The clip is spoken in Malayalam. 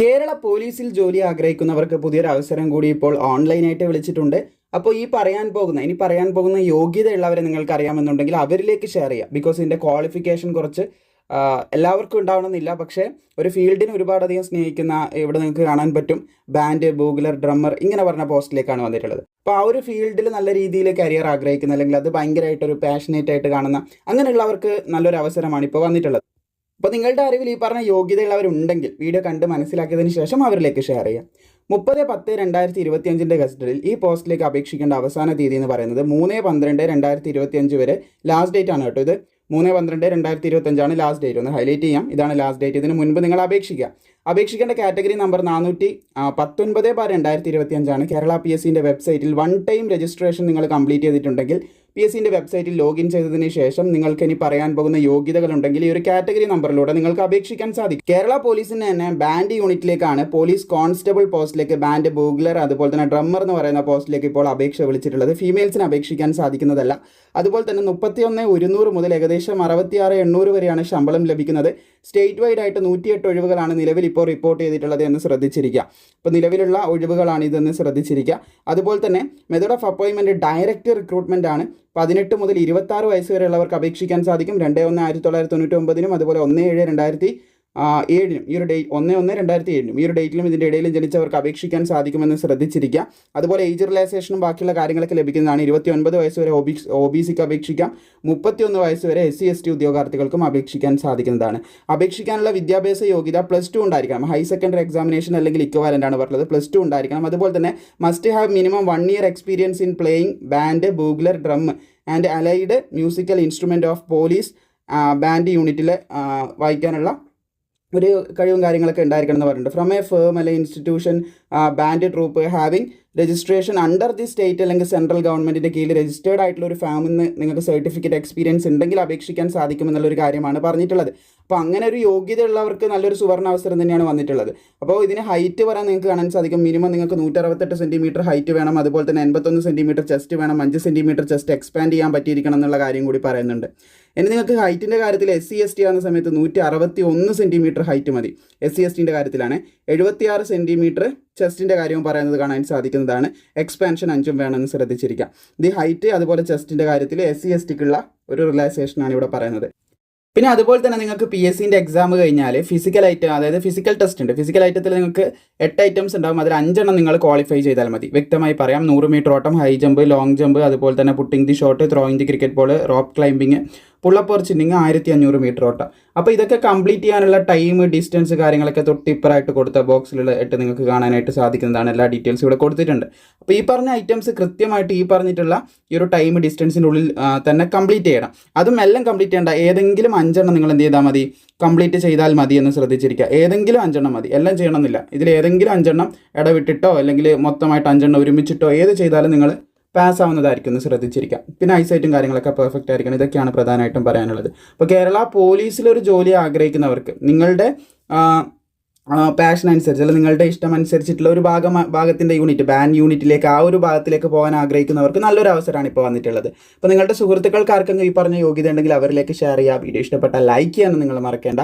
കേരള പോലീസിൽ ജോലി ആഗ്രഹിക്കുന്നവർക്ക് പുതിയൊരു അവസരം കൂടി ഇപ്പോൾ ഓൺലൈനായിട്ട് വിളിച്ചിട്ടുണ്ട്. അപ്പോൾ ഈ പറയാൻ പോകുന്ന ഇനി പറയാൻ പോകുന്ന യോഗ്യതയുള്ളവരെ നിങ്ങൾക്ക് അറിയാമെന്നുണ്ടെങ്കിൽ അവരിലേക്ക് ഷെയർ ചെയ്യാം. ബിക്കോസ് ഇതിന്റെ ക്വാളിഫിക്കേഷൻ കുറച്ച് എല്ലാവർക്കും ഉണ്ടാവണമെന്നില്ല. പക്ഷേ ഒരു ഫീൽഡിന് ഒരുപാടധികം സ്നേഹിക്കുന്ന ഇവിടെ നിങ്ങൾക്ക് കാണാൻ പറ്റും ബാൻഡ് ബൂഗ്ലർ ഡ്രമ്മർ ഇങ്ങനെ പറഞ്ഞ പോസ്റ്റിലേക്കാണ് വന്നിട്ടുള്ളത്. അപ്പോൾ ആ ഒരു ഫീൽഡിൽ നല്ല രീതിയിൽ കരിയർ ആഗ്രഹിക്കുന്ന അല്ലെങ്കിൽ അത് ഭയങ്കരമായിട്ടൊരു പാഷനേറ്റ് ആയിട്ട് കാണുന്ന അങ്ങനെയുള്ളവർക്ക് നല്ലൊരു അവസരമാണ് ഇപ്പോൾ വന്നിട്ടുള്ളത്. അപ്പോൾ നിങ്ങളുടെ അറിവിൽ ഈ പറഞ്ഞ യോഗ്യതയുള്ളവരുണ്ടെങ്കിൽ വീഡിയോ കണ്ട് മനസ്സിലാക്കിയതിന് ശേഷം അവരിലേക്ക് ഷെയർ ചെയ്യാം. മുപ്പത് പത്ത് രണ്ടായിരത്തി ഇരുപത്തി അഞ്ചിന്റെ ഗസ്റ്റഡിൽ ഈ പോസ്റ്റിലേക്ക് അപേക്ഷിക്കേണ്ട അവസാന തീയതി എന്ന് പറയുന്നത് മൂന്ന് പന്ത്രണ്ട് രണ്ടായിരത്തി ഇരുപത്തി അഞ്ച് വരെ ലാസ്റ്റ് ഡേറ്റ് ആണ് കേട്ടോ ഇത്. മൂന്ന് പന്ത്രണ്ട് രണ്ടായിരത്തി ഇരുപത്തഞ്ചാണ് ലാസ്റ്റ് ഡേറ്റ് ഒന്ന് ഹൈലൈറ്റ് ചെയ്യാം. ഇതാണ് ലാസ്റ്റ് ഡേറ്റ് ഇതിന് മുൻപ് നിങ്ങൾ അപേക്ഷിക്കുക. അപേക്ഷിക്കേണ്ട കാറ്റഗറി നമ്പർ നാനൂറ്റി പത്തൊൻപത് ബാർ രണ്ടായിരത്തി ഇരുപത്തി അഞ്ചാണ് കേരള പി എസ് സിന്റെ വെബ്സൈറ്റിൽ വൺ ടൈം രജിസ്ട്രേഷൻ നിങ്ങൾ കംപ്ലീറ്റ് ചെയ്തിട്ടുണ്ടെങ്കിൽ പി എസ് സിന്റെ വെബ്സൈറ്റിൽ ലോഗിൻ ചെയ്തതിന് ശേഷം നിങ്ങൾക്ക് ഇനി പറയാൻ പോകുന്ന യോഗ്യതകൾ ഉണ്ടെങ്കിൽ ഈ ഒരു കാറ്റഗറി നമ്പറിലൂടെ നിങ്ങൾക്ക് അപേക്ഷിക്കാൻ സാധിക്കും. കേരള പോലീസിന് തന്നെ ബാൻഡ് യൂണിറ്റിലേക്കാണ് പോലീസ് കോൺസ്റ്റബിൾ പോസ്റ്റിലേക്ക് ബാൻഡ് ബൂഗ്ലർ അതുപോലെ തന്നെ ഡ്രമ്മർ എന്ന് പറയുന്ന പോസ്റ്റിലേക്ക് ഇപ്പോൾ അപേക്ഷ വിളിച്ചിട്ടുള്ളത്. ഫീമെയിൽസിന് അപേക്ഷിക്കാൻ സാധിക്കുന്നതല്ല. അതുപോലെ തന്നെ മുപ്പത്തിയൊന്ന് ഒരുന്നൂറ് മുതൽ ഏകദേശം അറുപത്തിയാറ് എണ്ണൂറ് വരെയാണ് ശമ്പളം ലഭിക്കുന്നത്. സ്റ്റേറ്റ് വൈഡ് ആയിട്ട് നൂറ്റിയെട്ട് ഒഴിവുകളാണ് നിലവിൽ ഇപ്പോൾ റിപ്പോർട്ട് ചെയ്തിട്ടുള്ളത് എന്ന് ശ്രദ്ധിച്ചിരിക്കുക. ഇപ്പോൾ നിലവിലുള്ള ഒഴിവുകളാണ് ഇതെന്ന് ശ്രദ്ധിച്ചിരിക്കുക. അതുപോലെ തന്നെ മെത്തേഡ് ഓഫ് അപ്പോയിൻമെന്റ് ഡയറക്റ്റ് റിക്രൂട്ട്മെന്റ് ആണ്. പതിനെട്ട് മുതൽ ഇരുപത്താറ് വയസ്സ് വരെയുള്ളവർക്ക് അപേക്ഷിക്കാൻ സാധിക്കും. രണ്ട് ഒന്ന് ആയിരത്തി തൊള്ളായിരത്തി തൊണ്ണൂറ്റി ഒമ്പതിനും അതുപോലെ ഒന്ന് ഏഴ് രണ്ടായിരത്തി ഏഴിനും ഈ ഒരു ഡേറ്റ് ഒന്ന് ഒന്ന് രണ്ടായിരത്തി ഏഴിനും ഈ ഒരു ഡേറ്റിലും ഇതിന്റെ ഇടയിലും ജനിച്ചവർക്ക് അപേക്ഷിക്കാൻ സാധിക്കുമെന്ന് ശ്രദ്ധിച്ചിരിക്കുക. അതുപോലെ ഏജ് റിലാക്സേഷനും ബാക്കിയുള്ള കാര്യങ്ങളൊക്കെ ലഭിക്കുന്നതാണ് ഇരുപത്തി ഒൻപത് വയസ്സ് വരെ ഒ ബി സിക്ക് അപേക്ഷിക്കാം മുപ്പത്തിയൊന്ന് വയസ്സ് വരെ എസ് സി എസ് ടി ഉദ്യോഗാർത്ഥികൾക്കും അപേക്ഷിക്കാൻ സാധിക്കുന്നതാണ്. അപേക്ഷിക്കാനുള്ള വിദ്യാഭ്യാസ യോഗ്യത പ്ലസ് ടു ഉണ്ടായിരിക്കണം. ഹൈ സെക്കൻഡറി എക്സാമിനേഷൻ അല്ലെങ്കിൽ ഇക്വാലന്റ് ആണ് പറഞ്ഞത്. പ്ലസ് ടു ഉണ്ടായിരിക്കണം. അതുപോലെ തന്നെ must have minimum one year experience in playing band bugler drum and allied musical instrument of police band യൂണിറ്റിൽ വായിക്കാനുള്ള ഒരു കഴിവും കാര്യങ്ങളൊക്കെ ഉണ്ടായിരിക്കണം എന്ന് പറഞ്ഞിട്ടുണ്ട്. ഫ്രം എ ഫേം അല്ലെങ്കിൽ institution band troupe having registration under the state അല്ലെങ്കിൽ സെൻട്രൽ ഗവൺമെന്റിന്റെ കീഴിൽ രജിസ്റ്റേർഡ് ആയിട്ടുള്ള ഒരു ഫാമിൽ നിന്ന് നിങ്ങൾക്ക് സർട്ടിഫിക്കറ്റ് എക്സ്പീരിയൻസ് ഉണ്ടെങ്കിൽ അപേക്ഷിക്കാൻ സാധിക്കുമെന്നുള്ളൊരു കാര്യമാണ് പറഞ്ഞിട്ടുള്ളത്. അപ്പോൾ അങ്ങനെ ഒരു യോഗ്യതയുള്ളവർക്ക് നല്ലൊരു സുവർണ അവസരം തന്നെയാണ് വന്നിട്ടുള്ളത്. അപ്പോൾ ഇതിന് ഹൈറ്റ് വരാൻ നിങ്ങൾക്ക് കാണാൻ സാധിക്കും. മിനിമം നിങ്ങൾക്ക് നൂറ്ററുപത്തെട്ട് സെന്റിമീറ്റർ ഹൈറ്റ് വേണം. അതുപോലെ തന്നെ എൺപത്തൊന്ന് സെന്റിമീറ്റർ ചെസ്റ്റ് വേണം. അഞ്ച് സെന്റിമീറ്റർ ചെസ്റ്റ് എക്സ്പാൻഡ് ചെയ്യാൻ പറ്റിയിരിക്കണം എന്നുള്ള കാര്യം കൂടി പറയുന്നുണ്ട്. ഇനി നിങ്ങൾക്ക് ഹൈറ്റിന്റെ കാര്യത്തിൽ എസ് സി എസ് ടി ആകുന്ന സമയത്ത് നൂറ്റി അറുപത്തി ഒന്ന് സെന്റിമീറ്റർ ഹൈറ്റ് മതി എസ് സി എസ് ടിന്റെ കാര്യത്തിലാണ്. എഴുപത്തിയാറ് സെന്റിമീറ്റർ ചെസ്റ്റിന്റെ കാര്യവും പറയുന്നത് കാണാൻ സാധിക്കുന്നതാണ്. എക്സ്പാൻഷൻ അഞ്ചും വേണമെന്ന് ശ്രദ്ധിച്ചിരിക്കാം. ഇത് ഹൈറ്റ് അതുപോലെ ചെസ്റ്റിന്റെ കാര്യത്തിൽ എസ് സി എസ് ടിക്കുള്ള ഒരു റിലാക്സേഷനാണ് ഇവിടെ പറയുന്നത്. പിന്നെ അതുപോലെ തന്നെ നിങ്ങൾക്ക് പി എസ് സിന്റെ എക്സാം കഴിഞ്ഞാൽ ഫിസിക്കൽ ഐറ്റം അതായത് ഫിസിക്കൽ ടെസ്റ്റ് ഉണ്ട്. ഫിസിക്കൽ ഐറ്റത്തിൽ നിങ്ങൾക്ക് എട്ട് ഐറ്റംസ് ഉണ്ടാകും അതിൽ അഞ്ചെണ്ണം നിങ്ങൾ ക്വാളിഫൈ ചെയ്താൽ മതി. വ്യക്തമായി പറയാം. നൂറ് മീറ്റർ ഓട്ടം ഹൈ ജമ്പ് ലോങ് ജമ്പ് അതുപോലെ തന്നെ putting the shot throwing the cricket ball rope climbing pull up chinning ആയിരത്തി അഞ്ഞൂറ് മീറ്റർ ഓട്ടം. അപ്പോൾ ഇതൊക്കെ കംപ്ലീറ്റ് ചെയ്യാനുള്ള ടൈം ഡിസ്റ്റൻസ് കാര്യങ്ങളൊക്കെ തൊട്ടിപ്പറായിട്ട് കൊടുത്ത ബോക്സിലുള്ള ഇട്ട് നിങ്ങൾക്ക് കാണാനായിട്ട് സാധിക്കുന്നതാണ്. എല്ലാ ഡീറ്റെയിൽസും ഇവിടെ കൊടുത്തിട്ടുണ്ട്. അപ്പോൾ ഈ പറഞ്ഞ ഐറ്റംസ് കൃത്യമായിട്ട് ഈ പറഞ്ഞിട്ടുള്ള ഈ ഒരു ടൈം ഡിസ്റ്റൻസിന്റെ ഉള്ളിൽ തന്നെ കംപ്ലീറ്റ് ചെയ്യണം. അതും എല്ലാം കംപ്ലീറ്റ് ചെയ്യേണ്ട. ഏതെങ്കിലും അഞ്ചെണ്ണം നിങ്ങൾ എന്ത് ചെയ്താൽ മതി. കംപ്ലീറ്റ് ചെയ്താൽ മതി എന്ന് ശ്രദ്ധിച്ചിരിക്കുക. ഏതെങ്കിലും അഞ്ചെണ്ണം മതി. എല്ലാം ചെയ്യണമെന്നില്ല. ഇതിൽ ഏതെങ്കിലും അഞ്ചെണ്ണം ഇടവിട്ടിട്ടോ അല്ലെങ്കിൽ മൊത്തമായിട്ട് അഞ്ചെണ്ണം ഒരുമിച്ചിട്ടോ ഏത് ചെയ്താലും നിങ്ങൾ പാസ് ആവുന്നതായിരിക്കും ഒന്ന് ശ്രദ്ധിച്ചിരിക്കാം. പിന്നെ ഐസൈറ്റും കാര്യങ്ങളൊക്കെ പെർഫെക്റ്റ് ആയിരിക്കണം. ഇതൊക്കെയാണ് പ്രധാനമായിട്ടും പറയാനുള്ളത്. അപ്പോൾ കേരള പോലീസിലൊരു ജോലി ആഗ്രഹിക്കുന്നവർക്ക് നിങ്ങളുടെ പാഷൻ അനുസരിച്ച് അല്ലെങ്കിൽ നിങ്ങളുടെ ഇഷ്ടം അനുസരിച്ചിട്ടുള്ള ഒരു ഭാഗം ഭാഗത്തിന്റെ യൂണിറ്റ് ബാൻ യൂണിറ്റിലേക്ക് ആ ഒരു ഭാഗത്തിലേക്ക് പോകാൻ ആഗ്രഹിക്കുന്നവർക്ക് നല്ലൊരു അവസരമാണ് ഇപ്പോൾ വന്നിട്ടുള്ളത്. അപ്പോൾ നിങ്ങളുടെ സുഹൃത്തുക്കൾക്ക് ആർക്കെങ്കിലും ഈ പറഞ്ഞ യോഗ്യത ഉണ്ടെങ്കിൽ അവരിലേക്ക് ഷെയർ ചെയ്യുക. വീഡിയോ ഇഷ്ടപ്പെട്ടാൽ ലൈക്ക് ചെയ്യാനും നിങ്ങൾ മറക്കേണ്ട.